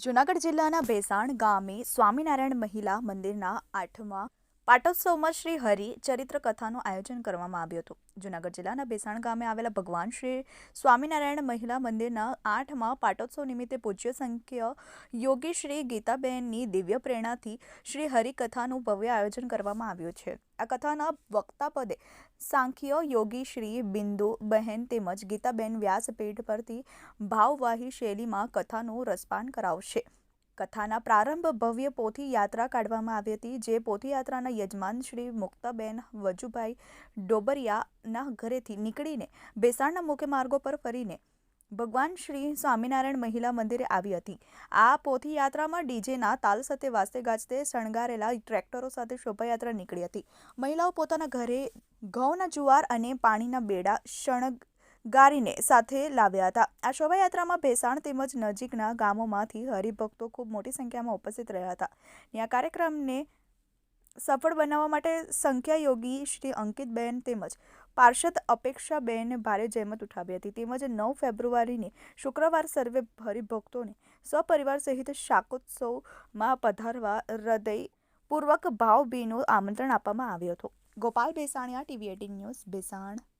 જૂનાગઢ જિલ્લાના ભેસાણ ગામે સ્વામિનારાયણ મહિલા મંદિરના આઠમા પાટોત્સવમાં શ્રી હરિ ચરિત્ર કથાનું આયોજન કરવામાં આવ્યું હતું. જૂનાગઢ જિલ્લાના ભેસાણ ગામે આવેલા ભગવાન શ્રી સ્વામિનારાયણ મહિલા મંદિરના આઠમાં પાટોત્સવ નિમિત્તે પૂજ્ય સંખ્ય યોગી શ્રી ગીતાબેનની દિવ્ય પ્રેરણાથી શ્રી હરિકથાનું ભવ્ય આયોજન કરવામાં આવ્યું છે. આ કથાના વક્તા પદે સાંખ્ય યોગી શ્રી બિંદુ, બહેન તેમજ ગીતાબેન વ્યાસપીઠ પરથી ભાવવાહી શૈલીમાં કથાનું રસપાન કરાવશે. કથાના પ્રારંભ ભવ્ય પોથી યાત્રા કાઢવામાં આવી હતી, જે પોથી યાત્રાના યજમાન શ્રી મુક્તાબેન વજુભાઈ ડોબરિયાના ઘરેથી નીકળીને બેસાણના મુખ્ય માર્ગો પર ફરીને ભગવાન શ્રી સ્વામિનારાયણ મહિલા મંદિરે આવી હતી. આ પોથી યાત્રામાં ડીજેના તાલ સાથે વાસ્તે ગાજતે શણગારેલા ટ્રેક્ટરો સાથે શોભાયાત્રા નીકળી હતી. મહિલાઓ પોતાના ઘરે ઘઉંના જુવાર અને પાણીના બેડા શણગારીને સાથે લાવ્યા હતા. આ શોભાયાત્રામાં ભેસાણ તેમજ નજીકના ગામોમાંથી હરિભક્તો ખૂબ મોટી સંખ્યામાં ઉપસ્થિત રહ્યા હતા. આ કાર્યક્રમને સફળ બનાવવા માટે સંખ્યા યોગી શ્રી અંકિતબેન તેમજ પાર્ષદ અપેક્ષાબેન ભારે જહેમત ઉઠાવી હતી. તેમજ નવ ફેબ્રુઆરીને શુક્રવાર સર્વે હરિભક્તોને સપરિવાર સહિત શાકોત્સવમાં પધારવા હૃદયપૂર્વક ભાવભીનું આમંત્રણ આપવામાં આવ્યું હતું. Gopal Besaniya TV eighteen news બેસાણ